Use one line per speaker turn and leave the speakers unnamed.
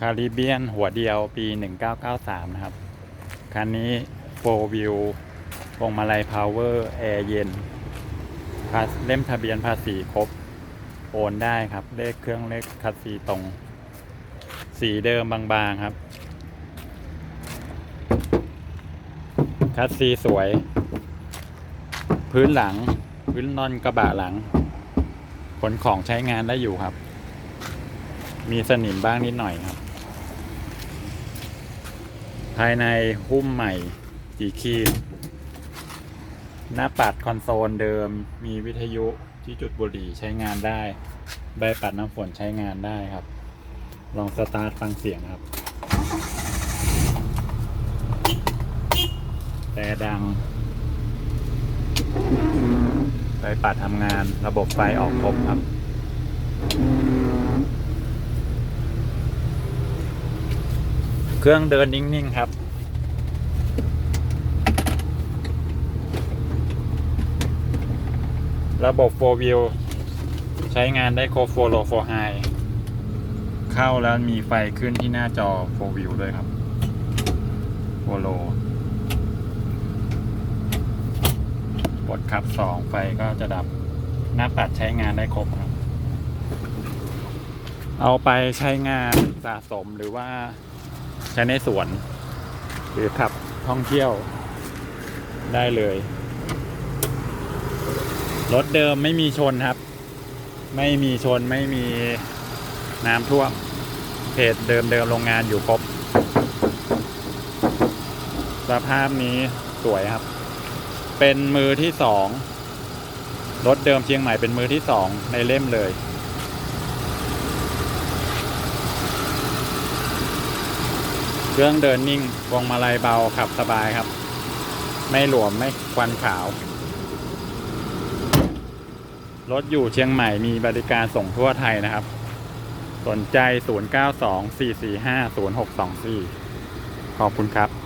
คาริเบียนหัวเดียวปี 1993 นะครับ คันนี้โฟวิวพวงมาลัยพาวเวอร์แอร์เย็นพาสเล่มทะเบียนภาษีครบ โอนได้ครับ เลขเครื่องเลขคัสซีตรง สีเดิมบางๆครับ คัสซีสวย พื้นหลัง พื้นนอนกระบะหลัง ขนของใช้งานได้อยู่ครับมีสนิมบ้างนิดหน่อยครับ ภายในหุ้มใหม่จีคีดหน้าปัดคอนโซลเดิมมีวิทยุที่จุดบุหรี่ใช้งานได้ ใบปัดน้ำฝนใช้งานได้ครับ ลองสตาร์ทฟังเสียงครับ แต่ดัง ใบปัดทำงานระบบไฟออกครบครับ เครื่องเดินนิ่ง ๆ ครับ ระบบโฟวิวใช้งานได้โคโฟโลโฟไฮเข้าแล้วมีไฟขึ้นที่หน้าจอโฟวิวด้วยครับโฟโลกดขับสองไฟก็จะดับหน้าปัดใช้งานได้ครบครับเอาไปใช้งานสะสมหรือว่า ช้ในสวน หรือขับท่องเที่ยวได้เลย รถเดิมไม่มีชนครับ ไม่มีชนไม่มีน้ำท่วมเพจเดิมเดิมโรงงานอยู่ครบ สภาพนี้สวยครับ เป็นมือที่สองรถเดิมเชียงใหม่เป็นมือที่สองในเล่มเลย เครื่องเดินนิ่งพวงมาลัยเบาขับสบายครับ ไม่หลวมไม่ควันขาว รถอยู่เชียงใหม่มีบริการส่งทั่วไทยนะครับ สนใจ 0924450624 ขอบคุณครับ